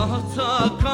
tahta